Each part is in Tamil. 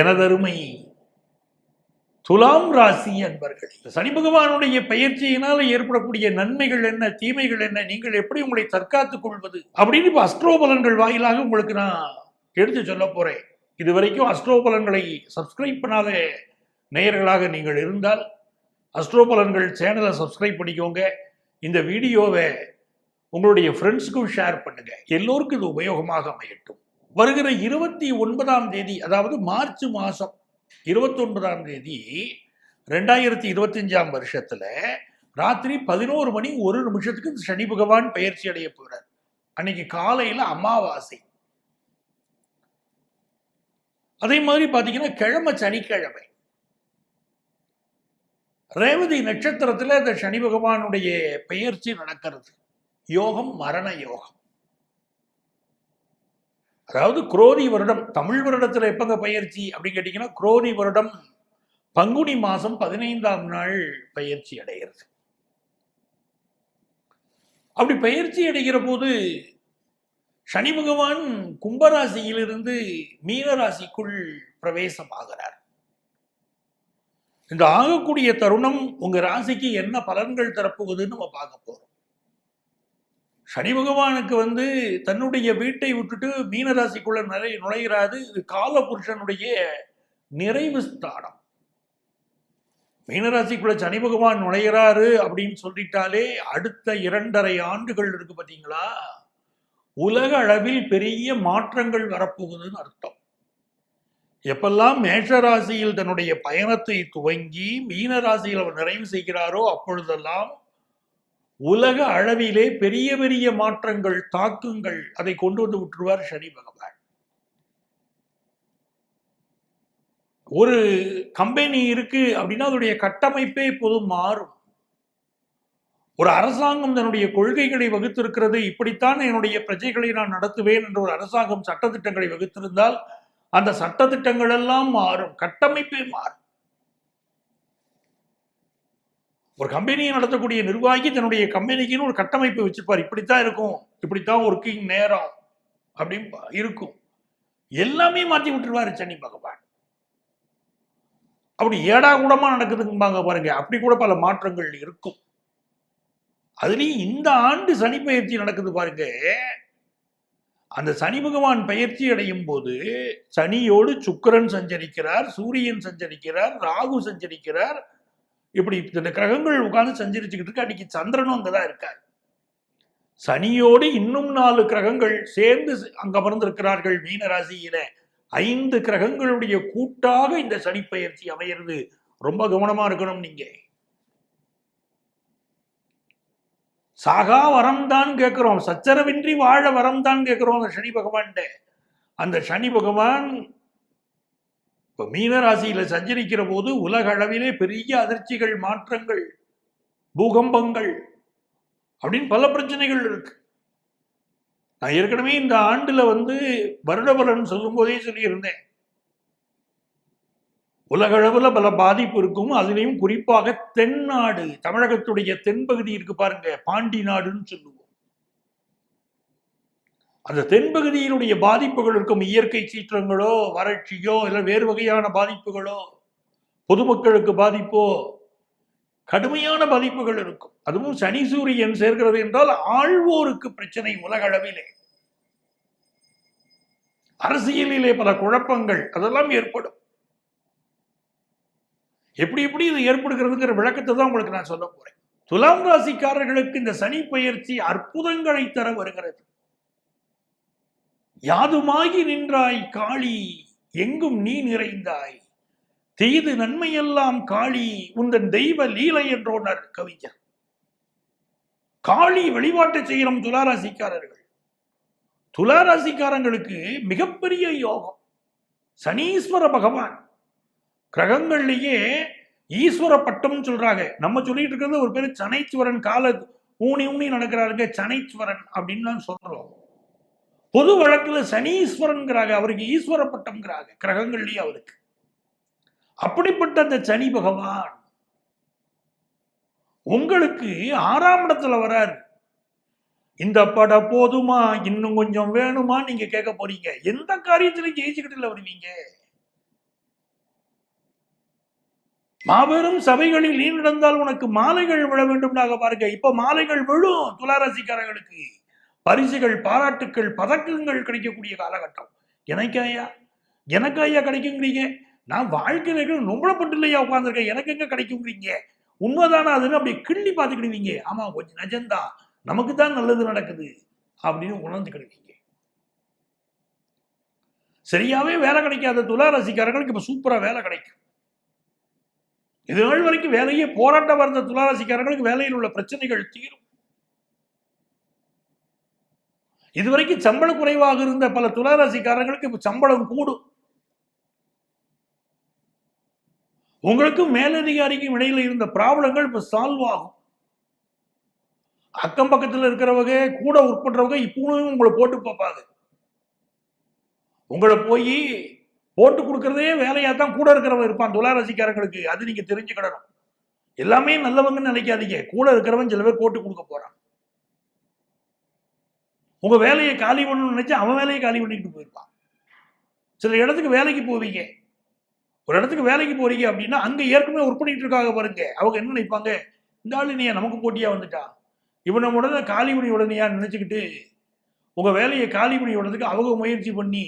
எனதருமை துலாம் ராசி அன்பர்கள். சனி பகவானுடைய பயிற்சியினால் ஏற்படக்கூடிய நன்மைகள் என்ன தீமைகள் என்ன நீங்கள் எப்படி உங்களை தற்காத்துக் கொள்வது அப்படின்னு இப்போ அஸ்ட்ரோபலன்கள் வாயிலாக உங்களுக்கு நான் எடுத்து சொல்ல போறேன். இது வரைக்கும் அஸ்ட்ரோபலன்களை சப்ஸ்கிரைப் பண்ணாத நேயர்களாக நீங்கள் இருந்தால் அஸ்ட்ரோபலன்கள் சேனலை சப்ஸ்கிரைப் பண்ணிக்கோங்க. இந்த வீடியோவை உங்களுடைய ஃப்ரெண்ட்ஸுக்கும் ஷேர் பண்ணுங்க. எல்லோருக்கும் இது உபயோகமாக அமையட்டும். வருகிற இருபத்தி ஒன்பதாம் தேதி அதாவது மார்ச் மாதம் இருபத்தொன்பதாம் தேதி ரெண்டாயிரத்தி இருபத்தஞ்சாம் வருஷத்தில் ராத்திரி பதினோரு மணி ஒரு நிமிஷத்துக்கு சனி பகவான் பயிற்சி அடைய போகிறார் அன்னைக்கு காலையில் அமாவாசை. அதே மாதிரி பார்த்தீங்கன்னா கிழமை சனிக்கிழமை. ரேவதி நட்சத்திரத்தில் இந்த சனி பகவானுடைய பெயர்ச்சி நடக்கிறது. யோகம் மரண யோகம். அதாவது குரோதி வருடம் தமிழ் வருடத்தில் எப்பங்க பயிற்சி அப்படின்னு கேட்டிங்கன்னா குரோதி வருடம் பங்குனி மாதம் பதினைந்தாம் நாள் பயிற்சி அடைகிறது. அப்படி பயிற்சி அடைகிற போது சனி பகவான் கும்பராசியிலிருந்து மீனராசிக்குள் பிரவேசமாகிறார். இந்த ஆகக்கூடிய தருணம் உங்க ராசிக்கு என்ன பலன்கள் தரப்போகுதுன்னு நம்ம பார்க்க போறோம். சனி பகவானுக்கு வந்து தன்னுடைய வீட்டை விட்டுட்டு மீனராசிக்குள்ள நிறை நுழைகிறாது இது கால புருஷனுடைய நிறைவு ஸ்தானம். மீனராசிக்குள்ள சனி பகவான் நுழைகிறாரு அப்படின்னு சொல்லிட்டாலே அடுத்த இரண்டரை ஆண்டுகள் இருக்கு பார்த்தீங்களா உலக அளவில் பெரிய மாற்றங்கள் வரப்போகுதுன்னு அர்த்தம். எப்பெல்லாம் மேஷராசியில் தன்னுடைய பயணத்தை துவங்கி மீனராசியில் அவர் நிறைவு செய்கிறாரோ அப்பொழுதெல்லாம் உலக அளவிலே பெரிய பெரிய மாற்றங்கள் தாக்கங்கள் அதை கொண்டு வந்து விட்டுருவார் சனி பகவான். ஒரு கம்பெனி இருக்கு அப்படின்னா அதனுடைய கட்டமைப்பே இப்போது மாறும். ஒரு அரசாங்கம் தன்னுடைய கொள்கைகளை வகுத்திருக்கிறது இப்படித்தான் என்னுடைய பிரஜைகளை நான் நடத்துவேன் என்ற ஒரு அரசாங்கம் சட்டத்திட்டங்களை வகுத்திருந்தால் அந்த சட்டத்திட்டங்கள் எல்லாம் மாறும் கட்டமைப்பே மாறும். ஒரு கம்பெனியை நடத்தக்கூடிய நிர்வாகி தன்னுடைய கம்பெனிக்குன்னு ஒரு கட்டமைப்பு வச்சிருப்பார். இப்படித்தான் இருக்கும் இப்படித்தான் ஒர்க்கிங் நேரம் அப்படின்னு இருக்கும். எல்லாமே மாத்தி விட்டுருவாரு சனி பகவான். அப்படி ஏடா கூடமா நடக்குதுங்கம்பாங்க பாருங்க. அப்படி கூட பல மாற்றங்கள் இருக்கும். அதுலயும் இந்த ஆண்டு சனி பயிற்சி நடக்குது பாருங்க. அந்த சனி பகவான் பயிற்சி அடையும் போது சனியோடு சுக்கிரன் சஞ்சரிக்கிறார் சூரியன் சஞ்சரிக்கிறார் ராகு சஞ்சரிக்கிறார் இப்படி இந்த கிரகங்கள் உட்கார்ந்து சஞ்சரிச்சுக்கிட்டு இருக்கு. அன்னைக்கு சந்திரனும் அங்கதான் இருக்கார். சனியோடு இன்னும் நாலு கிரகங்கள் சேர்ந்து அங்க அமர்ந்திருக்கிறார்கள் மீன ராசியில ஐந்து கிரகங்களுடைய கூட்டாக இந்த சனி பயிற்சி அமையிறது. ரொம்ப கவனமா இருக்கணும் நீங்க. சாகா வரம் தான் கேட்கிறோம். சச்சரவின்றி வாழ வரம் தான் கேட்கிறோம் அந்த சனி பகவான்கிட்ட. அந்த சனி பகவான் இப்ப மீன ராசியில சஞ்சரிக்கிற போது உலக அளவிலே பெரிய அதிர்ச்சிகள் மாற்றங்கள் பூகம்பங்கள் அப்படின்னு பல பிரச்சனைகள் இருக்கு. நான் ஏற்கனவே இந்த ஆண்டுல வந்து வருடபலன் சொல்லும் போதே சொல்லியிருந்தேன். உலக அளவுல பல பாதிப்பு இருக்கும். அதுலேயும் குறிப்பாக தென்னாடு தமிழகத்துடைய தென்பகுதி இருக்கு பாருங்க பாண்டி நாடுன்னு சொல்லுவோம். அந்த தென்பகுதியினுடைய பாதிப்புகள் இருக்கும் இயற்கை சீற்றங்களோ வறட்சியோ இல்லை வேறு வகையான பாதிப்புகளோ பொதுமக்களுக்கு பாதிப்போ கடுமையான பாதிப்புகள் இருக்கும். அதுவும் சனி சூரியன் சேர்கிறது என்றால் ஆழ்வோருக்கு பிரச்சனை உலக அளவிலே அரசியலிலே பல குழப்பங்கள் அதெல்லாம் ஏற்படும். எப்படி எப்படி இது ஏற்படுகிறதுங்கிற விளக்கத்தை தான் உங்களுக்கு நான் சொல்ல போறேன். துலாம் ராசிக்காரர்களுக்கு இந்த சனி பயிற்சி அற்புதங்களை தர வருகிறது. யாதுமாகி நின்றாய் காளி எங்கும் நீ நிறைந்தாய். தீது நன்மையெல்லாம் காளி உந்தன் தெய்வ லீலை என்றோனர் கவிஞர். காளி வழிபாட்டை செய்கிறோம் துளாராசிக்காரர்கள். துளாராசிக்காரங்களுக்கு மிகப்பெரிய யோகம். சனீஸ்வர பகவான். கிரகங்கள்லயே ஈஸ்வர பட்டம் சொல்றாங்க. நம்ம சொல்லிட்டு இருக்கிறது ஒரு பேர் சனைச்சுவரன் கால ஊனி ஊனி நடக்கிறாருங்க சனைச்சுவரன் அப்படின்னு தான் சொல்றோம். பொது வழக்குல சனீஸ்வரன்கிறாங்க அவருக்கு ஈஸ்வர பட்டம்ங்கிறாங்க கிரகங்கள்லயே அவருக்கு. அப்படிப்பட்ட அந்த சனி பகவான் உங்களுக்கு ஆறாம் இடத்துல வராரு. இந்த பட போதுமா? இன்னும் கொஞ்சம் வேணுமா நீங்க கேட்க போறீங்க. எந்த காரியத்திலையும் ஜெயிச்சுக்கிட்டு வருவீங்க மாபெரும் சபைகளில் நீ நடந்தால் உனக்கு மாலைகள் விழ வேண்டும்னாக பாருங்க. இப்ப மாலைகள் விழும் துளாராசிக்காரர்களுக்கு. பரிசுகள் பாராட்டுக்கள் பதக்கங்கள் கிடைக்கக்கூடிய காலகட்டம். எனக்கு ஐயா எனக்கு ஐயா கிடைக்குங்கிறீங்க. நான் வாழ்க்கையில இருக்கிற நொம்பளப்பட்டு இல்லையா உட்காந்துருக்கேன் எனக்கு எங்க கிடைக்குங்கிறீங்க? உண்மைதானே அதுன்னு அப்படி கிள்ளி பார்த்துக்கிடுவீங்க. ஆமா கொஞ்சம் நஜந்தா நமக்கு தான் நல்லது நடக்குது அப்படின்னு உணர்ந்துக்கிடுவீங்க. சரியாவே வேலை கிடைக்காத துளாராசிக்காரர்களுக்கு இப்ப சூப்பரா வேலை கிடைக்கும். இது நாள் வரைக்கும் வேலையே போராட்டம் வந்த துளாராசிக்காரர்களுக்கு வேலையில் உள்ள பிரச்சனைகள் தீரும். இதுவரைக்கும் சம்பளம் குறைவாக இருந்த பல துளாராசிக்காரர்களுக்கு இப்ப சம்பளம் கூடும். உங்களுக்கும் மேலதிகாரிக்கும் இடையில இருந்த ப்ராப்ளங்கள் இப்ப சால்வ் ஆகும். அக்கம் பக்கத்தில் இருக்கிறவங்க கூட ஒர்க் பண்ணுறவங்க இப்பவும் உங்களை போட்டு பார்ப்பாங்க. உங்களை போய் போட்டு கொடுக்கறதே வேலையா தான் கூட இருக்கிறவன் இருப்பான் துளாராசிக்காரங்களுக்கு அது நீங்க தெரிஞ்சுக்கிடணும். எல்லாமே நல்லவங்கன்னு நினைக்காதீங்க. கூட இருக்கிறவன் சில பேர் போட்டு கொடுக்க போறான். உங்கள் வேலையை காலி பண்ணணும்னு நினச்சி அவன் வேலையை காலி பண்ணிட்டு போயிருப்பான். சில இடத்துக்கு வேலைக்கு போவீங்க. ஒரு இடத்துக்கு வேலைக்கு போறீங்க அப்படின்னா அங்கே ஏற்கனவே ஒர்க் பண்ணிட்டு இருக்காங்க பாருங்க. அவங்க என்ன நினைப்பாங்க? இந்த ஆள் நீ நமக்கு போட்டியா வந்துட்டா இவனை உடனே காலி பண்ணி உடனேயா நினச்சிக்கிட்டு? உங்கள் வேலையை காலி பண்ணி விடுறதுக்கு அவங்க முயற்சி பண்ணி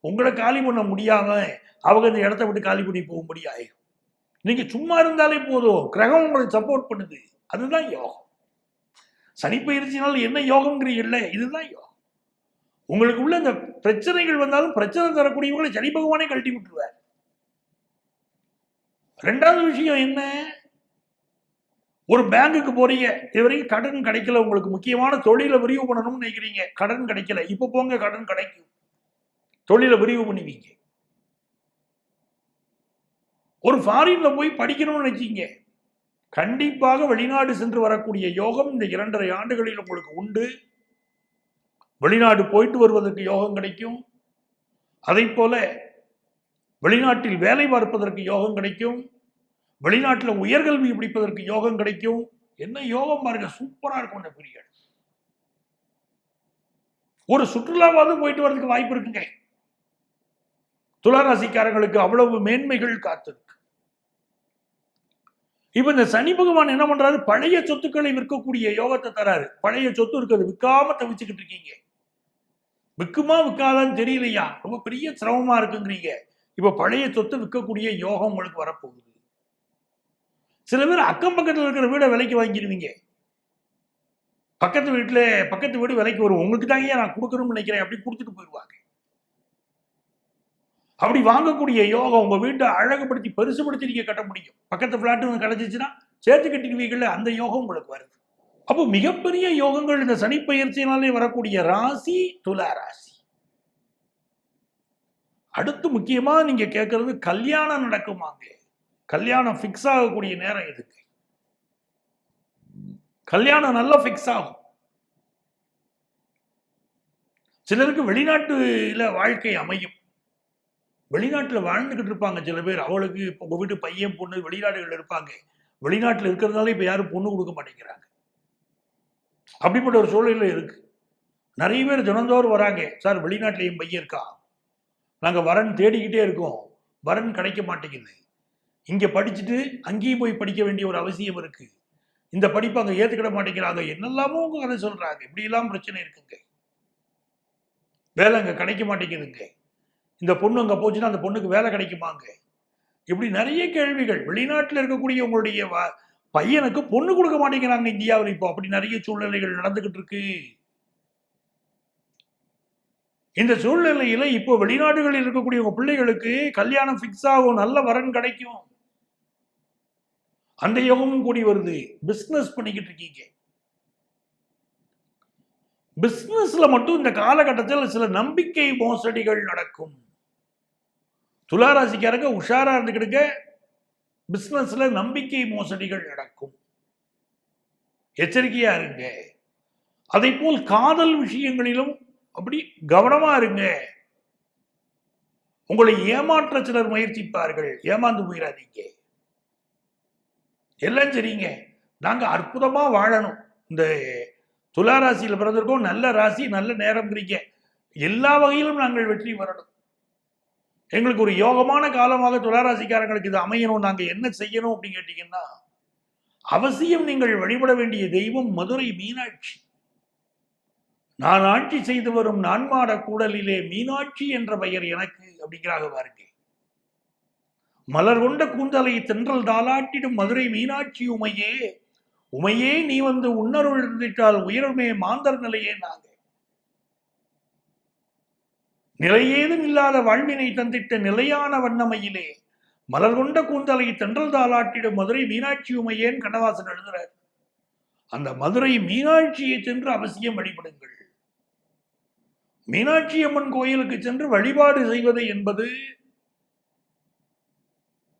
உங்களை காலி பண்ண முடியாமல் அவங்க இந்த இடத்த விட்டு காலி பண்ணி போகும்படி ஆயிடும் நீங்கள் சும்மா இருந்தாலே போதும். கிரகம் உங்களுக்கு சப்போர்ட் பண்ணுது. அதுதான் யோகம். சனிப்பயிற்சினால் என்ன யோகம்ங்கிறீங்கல்ல இதுதான் யோகம். உங்களுக்கு உள்ள இந்த பிரச்சனைகள் வந்தாலும் பிரச்சனை தரக்கூடியவங்களை சனி பகவானே கழட்டி விட்டுருவார். ரெண்டாவது விஷயம் என்ன? ஒரு பேங்குக்கு போறீங்க இதுவரைக்கும் கடன் கிடைக்கல உங்களுக்கு முக்கியமான தொழிலை விரிவு பண்ணணும்னு நினைக்கிறீங்க. கடன் கிடைக்கல இப்ப போங்க கடன் கிடைக்கும். தொழிலை விரிவு பண்ணுவீங்க. ஒரு ஃபாரின்ல போய் படிக்கணும்னு நினைச்சீங்க. கண்டிப்பாக வெளிநாடு சென்று வரக்கூடிய யோகம் இந்த இரண்டரை ஆண்டுகளில் உங்களுக்கு உண்டு. வெளிநாடு போயிட்டு வருவதற்கு யோகம் கிடைக்கும். அதை போல வெளிநாட்டில் வேலை பார்ப்பதற்கு யோகம் கிடைக்கும். வெளிநாட்டில் உயர்கல்வி பிடிப்பதற்கு யோகம் கிடைக்கும். என்ன யோகம் பாருங்க சூப்பராக இருக்கும் இந்த பீரியட் ஒரு சுற்றுலாவாவது போயிட்டு வரதுக்கு வாய்ப்பு இருக்குங்க. துளாராசிக்காரங்களுக்கு அவ்வளவு மேன்மைகள் காத்திருக்கு. இப்ப இந்த சனி பகவான் என்ன பண்றாரு? பழைய சொத்துக்களை விற்கக்கூடிய யோகத்தை தராரு. பழைய சொத்து இருக்கிறது விற்காம தவிச்சுக்கிட்டு இருக்கீங்க. விற்குமா விற்காதான்னு தெரியலையா? ரொம்ப பெரிய சிரமமா இருக்குங்கிறீங்க. இப்ப பழைய சொத்து விற்கக்கூடிய யோகம் உங்களுக்கு வரப்போகுது. சில பேர் அக்கம் பக்கத்தில் இருக்கிற வீடை விலைக்கு வாங்கிடுவீங்க. பக்கத்து வீட்டுல பக்கத்து வீடு விலைக்கு வரும். உங்களுக்கு தாங்க நான் கொடுக்கணும்னு நினைக்கிறேன். அப்படி கொடுத்துட்டு போயிடுவாங்க அப்படி வாங்கக்கூடிய யோகம் உங்கள் வீட்டை அழகுபடுத்தி பெருசுபடுத்தி நீங்கள் கட்ட முடியும். பக்கத்து பிளாட்டு கிடச்சிச்சின்னா சேர்த்து கட்டிடுவீங்கல்ல அந்த யோகம் உங்களுக்கு வருது. அப்போ மிகப்பெரிய யோகங்கள் இந்த சனி பயிற்சியினாலே வரக்கூடிய ராசி துலா ராசி. அடுத்து முக்கியமாக நீங்கள் கேட்குறது கல்யாணம் நடக்குமாங்க கல்யாணம் ஃபிக்ஸ் ஆகக்கூடிய நேரம் இதுக்கு கல்யாணம் நல்லா ஃபிக்ஸ் ஆகும். சிலருக்கு வெளிநாட்டுல வாழ்க்கை அமையும். வெளிநாட்டில் வாழ்ந்துகிட்டு இருப்பாங்க சில பேர். அவளுக்கு இப்போ உங்கள் வீட்டு பையன் பொண்ணு வெளிநாடுகள் இருப்பாங்க. வெளிநாட்டில் இருக்கிறதுனால இப்போ யாரும் பொண்ணு கொடுக்க மாட்டேங்கிறாங்க. அப்படிப்பட்ட ஒரு சூழ்நிலை இருக்குது நிறைய பேர் தினந்தோறும் வராங்க. சார் வெளிநாட்டில் என் பையன் இருக்கா? நாங்கள் வரன் தேடிக்கிட்டே இருக்கோம். வரன் கிடைக்க மாட்டேங்குது. இங்கே படிச்சுட்டு அங்கேயும் போய் படிக்க வேண்டிய ஒரு அவசியம் இருக்குது இந்த படிப்பு அங்கே ஏற்றுக்கிட மாட்டேங்கிறாங்க. என்னெல்லாமோ உங்க கதை சொல்கிறாங்க இப்படி பிரச்சனை இருக்குங்க. வேலை அங்கே கிடைக்க மாட்டேங்குதுங்க. இந்த பொண்ணு அங்க போச்சுன்னா அந்த பொண்ணுக்கு வேலை கிடைக்குமாங்க? இப்படி நிறைய கேள்விகள். வெளிநாட்டில் இருக்கக்கூடிய உங்களுடைய வ- பையனுக்கு பொண்ணு கொடுக்க மாட்டேங்கிறாங்க இந்தியாவில் இப்போ. அப்படி நிறைய சூழ்நிலைகள் நடந்துகிட்டு இருக்கு. இந்த சூழ்நிலையில இப்போ வெளிநாடுகளில் இருக்கக்கூடிய உங்க பிள்ளைகளுக்கு கல்யாணம் ஃபிக்ஸ் ஆகும். நல்ல வரன் கிடைக்கும். அந்த யோகமும் கூடி வருது. பிசினஸ் பண்ணிக்கிட்டு இருக்கீங்க. பிசினஸ்ல மட்டும் இந்த காலகட்டத்தில் சில நம்பிக்கை மோசடிகள் நடக்கும். துளாராசிக்காரங்க உஷாரா இருந்துக்கிடுங்க. பிசினஸ்ல நம்பிக்கை மோசடிகள் நடக்கும். எச்சரிக்கையா இருங்க. அதை போல் காதல் விஷயங்களிலும் அப்படி கவனமா இருங்க. உங்களை ஏமாற்ற சிலர் முயற்சிப்பார்கள். ஏமாந்து போயிடாதீங்க எல்லாம் சரிங்க. நாங்க அற்புதமா வாழணும். இந்த துலா ராசியில பிறந்திருக்கோம். நல்ல ராசி நல்ல நேரம் நேரம்ங்கிறீங்க. எல்லா வகையிலும் நாங்கள் வெற்றி வரணும் எங்களுக்கு ஒரு யோகமான காலமாக துளாராசிக்காரங்களுக்கு இது அமையணும் நாங்க என்ன செய்யணும் அப்படின்னு கேட்டீங்கன்னா அவசியம் நீங்கள் வழிபட வேண்டிய தெய்வம் மதுரை மீனாட்சி. நான் ஆட்சி செய்து வரும் நான்மாட கூடலிலே மீனாட்சி என்ற பெயர் எனக்கு அப்படிங்கிறாக பாருங்க. மலர் கொண்ட கூந்தலை தென்றல் தாளாட்டிடும் மதுரை மீனாட்சி உமையே. உமையே நீ வந்து உன்னருள் இருந்திட்டால் உயர்மே மாந்தர் நிலையே நாங்க. நிலையேதும் இல்லாத வாழ்வினை தந்திட்ட நிலையான வண்ணமையிலே மலர் கொண்ட கூந்தலை தென்றல் தாளாட்டிடும் மதுரை மீனாட்சி உமையேன் கண்ணவாசன் எழுதுறார். அந்த மதுரை மீனாட்சியை சென்று அவசியம் வழிபடுங்கள். மீனாட்சி அம்மன் கோயிலுக்கு சென்று வழிபாடு செய்வது என்பது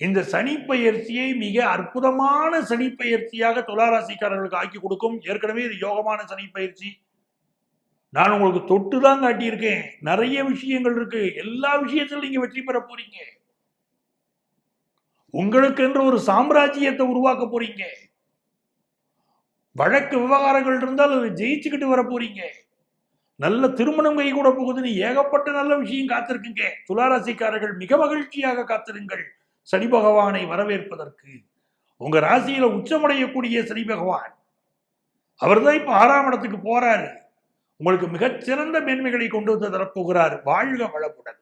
இந்த சனிப்பெயர்ச்சியை மிக அற்புதமான சனிப்பெயர்ச்சியாக துளாராசிக்காரர்களுக்கு ஆக்கி கொடுக்கும். ஏற்கனவே இது யோகமான சனிப்பெயர்ச்சி. நான் உங்களுக்கு தொட்டு தான் காட்டியிருக்கேன். நிறைய விஷயங்கள் இருக்கு. எல்லா விஷயத்திலும் நீங்க வெற்றி பெற போறீங்க. உங்களுக்கென்று ஒரு சாம்ராஜ்யத்தை உருவாக்க போறீங்க. வழக்கு விவகாரங்கள் இருந்தால் அதை ஜெயிச்சுக்கிட்டு வர போறீங்க. நல்ல திருமணம் கை கூட போகுதுன்னு ஏகப்பட்ட நல்ல விஷயம் காத்திருக்குங்க. துளாராசிக்காரர்கள் மிக மகிழ்ச்சியாக காத்திருங்கள். சனி பகவானை வரவேற்பதற்கு. உங்க ராசியில உச்சமடையக்கூடிய சனி பகவான். அவர்தான் இப்ப ஆறாம் இடத்துக்கு போறாரு. உங்களுக்கு மிகச்சிறந்த மேன்மைகளை கொண்டு வந்து தரப்போகிறார். வாழ்க வளமுடன்.